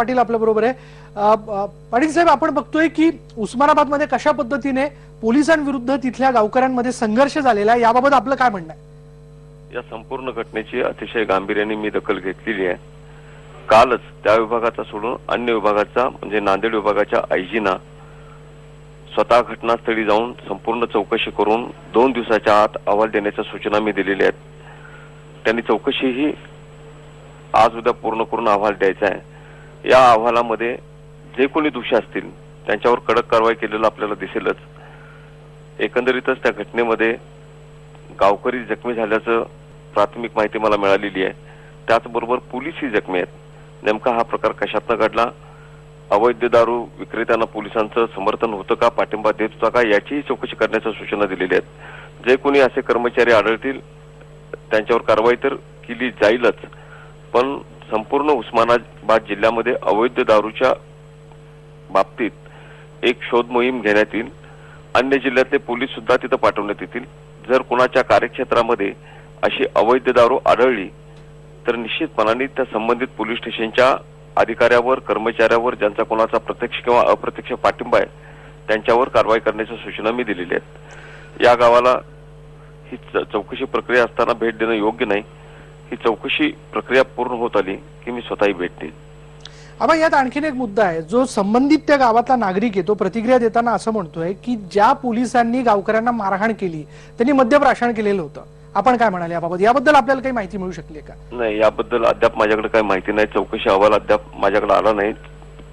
पाटील आपल्या बरोबर आहे. पाटील साहेब आपण बघतोय की उस्मानाबादमध्ये कशा पद्धतीने पोलिसांविरुद्ध तिथल्या गावकऱ्यांमध्ये संघर्ष झालेला आहे याबाबत आपलं काय म्हणणं आहे? या संपूर्ण घटनेची अतिशय गांभीर्याने मी दखल घेतलेली आहे. कालच त्या विभागाचा सोडून अन्य विभागाचा म्हणजे नांदेड विभागाच्या आयजीना स्वतः घटनास्थळी जाऊन संपूर्ण चौकशी करून दोन दिवसाच्या आत अहवाल देण्याच्या सूचना मी दिलेल्या आहेत. त्यांनी चौकशी ही आज उद्या पूर्ण करून अहवाल द्यायचा आहे. या अहवालामध्ये जे कोणी दोषी असतील त्यांच्यावर कडक कारवाई केलेलं आपल्याला दिसेलच. एकंदरीतच त्या घटनेमध्ये गावकरी जखमी झाल्याचं प्राथमिक माहिती मला मिळालेली आहे. त्याचबरोबर पोलीसही जखमी आहेत. नेमका हा प्रकार कशातनं घडला? अवैध दारू विक्रेत्यांना पोलिसांचं समर्थन होतं का? पाठिंबा देत होता का? याचीही चौकशी करण्याच्या सूचना दिलेल्या आहेत. जे कोणी असे कर्मचारी आढळतील त्यांच्यावर कारवाई तर केली जाईलच. पण संपूर्ण उस्मानाबाद जिल्ह्यामध्ये अवैध दारूच्या बाबतीत एक शोध मोहीम घेण्यात येईल. अन्य जिल्ह्यातले पोलीस सुद्धा तिथं पाठवण्यात येतील. जर कुणाच्या कार्यक्षेत्रामध्ये अशी अवैध दारू आढळली तर निश्चितपणाने त्या संबंधित पोलीस स्टेशनच्या अधिकाऱ्यावर कर्मचाऱ्यावर ज्यांचा कोणाचा प्रत्यक्ष किंवा अप्रत्यक्ष पाठिंबा आहे त्यांच्यावर कारवाई करण्याच्या सूचना मी दिलेल्या आहेत. या गावाला ही च- चौकशी प्रक्रिया असताना भेट देणं योग्य नाही. ही चौकशी प्रक्रिया पूर्ण होत आली की मी स्वतःही भेट देईन. आबा यात आणखीन एक मुद्दा आहे. जो संबंधित त्या गावातला नागरिक आहे तो प्रतिक्रिया देताना असं म्हणतोय की ज्या पोलिसांनी गावकऱ्यांना मारहाण केली त्यांनी मद्यप्राशन केलेलं होतं. आपण काय म्हणाले याबाबत? याबद्दल आपल्याला काही माहिती मिळू शकली आहे का? नाही याबद्दल अद्याप माझ्याकडे काही माहिती नाही. चौकशी अहवाल अद्याप माझ्याकडे आला नाही.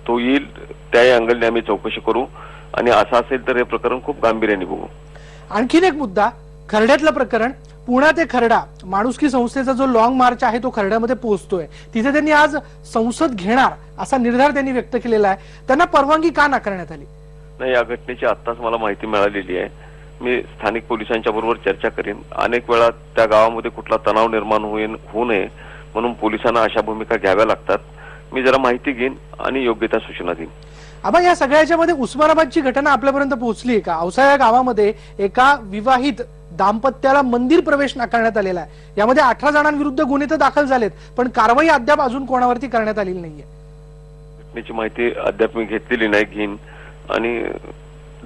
तो येईल त्याही अंगलने आम्ही चौकशी करू. आणि असं असेल तर हे प्रकरण खूप गांभीर्याने बघू. आणखीन एक मुद्दा खरड्यातलं प्रकरण पुणा ते खरडा माणुसकी संस्थेचा जो लॉंग मार्च आहे तो खरड्यामध्ये पोहोचतोय. तिथे त्यांनी आज संसद घेणार असा निर्धार त्यांनी व्यक्त केलेला आहे. त्यांना परवानगी का नाकारण्यात आली? नाही या घटनेची आत्ताच मला माहिती मिळालेली आहे. मी स्थानिक पोलिसांच्या बरोबर चर्चा करेन. अनेक वेळा त्या गावामध्ये कुठला तणाव निर्माण होईन होऊ नये म्हणून पोलिसांना अशा भूमिका घ्याव्या लागतात. मी जरा माहिती घेईन आणि योग्य त्या सूचना देईन. आबा या सगळ्याच्या मध्ये उस्मानाबादची घटना आपल्यापर्यंत पोहोचली आहे का? औसा या गावामध्ये एका विवाहित दाम्पत्याला मंदिर प्रवेश नाकारण्यात आलेला आहे. यामध्ये अठरा जणांविरुद्ध गुन्हे तर दाखल झालेत पण कारवाई अद्याप अजून कोणावरती करण्यात आलेली नाहीये. घटनेची माहिती अद्याप मी घेतलेली नाही घेईन. आणि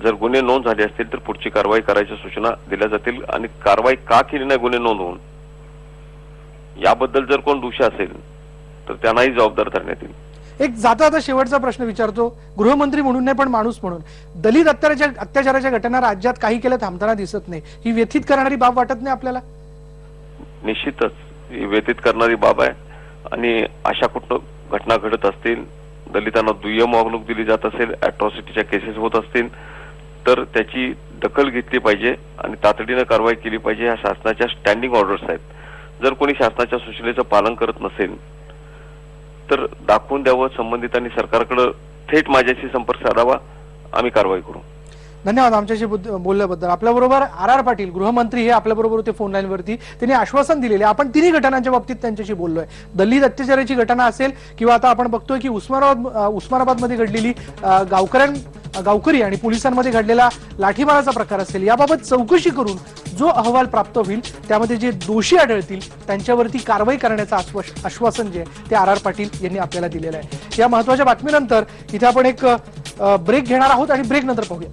जर गुन्हे नोंद झाले असतील तर पुढची कारवाई करायच्या सूचना दिल्या जातील. आणि कारवाई का केली नाही गुन्हे नोंद होऊन? याबद्दल जर कोण दोषी असेल तर त्यांनाही जबाबदार धरण्यात येईल. एक जाता आता शेवटचा प्रश्न विचारतो. गृहमंत्री म्हणून नाही पण माणूस म्हणून. दलित अत्याचाराच्या अत्याचाराच्या घटना राज्यात काही केल्या थांबताना दिसत नाही. ही व्यथित करणारी बाब वाटत नाही आपल्याला? निश्चितच. ही व्यतीत करणारी बाब आहे. आणि अशा कुठं घटना घडत असतील दलितांना दुय्यम वागणूक दिली जात असेल अॅट्रॉसिटीच्या केसेस होत असतील तर त्याची दखल घेतली पाहिजे आणि तातडीनं कारवाई केली पाहिजे ह्या शासनाच्या स्टँडिंग ऑर्डर्स आहेत. जर कोणी शासनाच्या सूचनेचं पालन करत नसेल तर दाखवून द्यावं संबंधितांनी सरकारकडे थेट माझ्याशी संपर्क साधावा आम्ही कारवाई करू. धन्यवाद आमच्याशी बोलल्याबद्दल. आपल्याबरोबर आर आर पाटील गृहमंत्री हे आपल्याबरोबर होते फोन लाईनवरती त्यांनी आश्वासन दिलेले. आपण तिन्ही घटनांच्या बाबतीत त्यांच्याशी बोललोय. दलित अत्याचाराची घटना असेल किंवा आता आपण बघतोय की उस्मानाबाद उस्मानाबादमध्ये घडलेली गावकऱ्यांना गावकऱ्यां गावकरी आणि पोलिसांमध्ये घडलेला लाठीमाराचा प्रकार असेल याबाबत चौकशी करून जो अहवाल प्राप्त होईल त्यामध्ये जे दोषी आढळतील त्यांच्यावरती कारवाई करण्याचं आश्वास- आश्वासन जे ते आर आर पाटील यांनी आपल्याला दिलेलं आहे. या महत्त्वाच्या बातमीनंतर इथे आपण एक ब्रेक घेणार आहोत आणि ब्रेक नंतर पाहूया.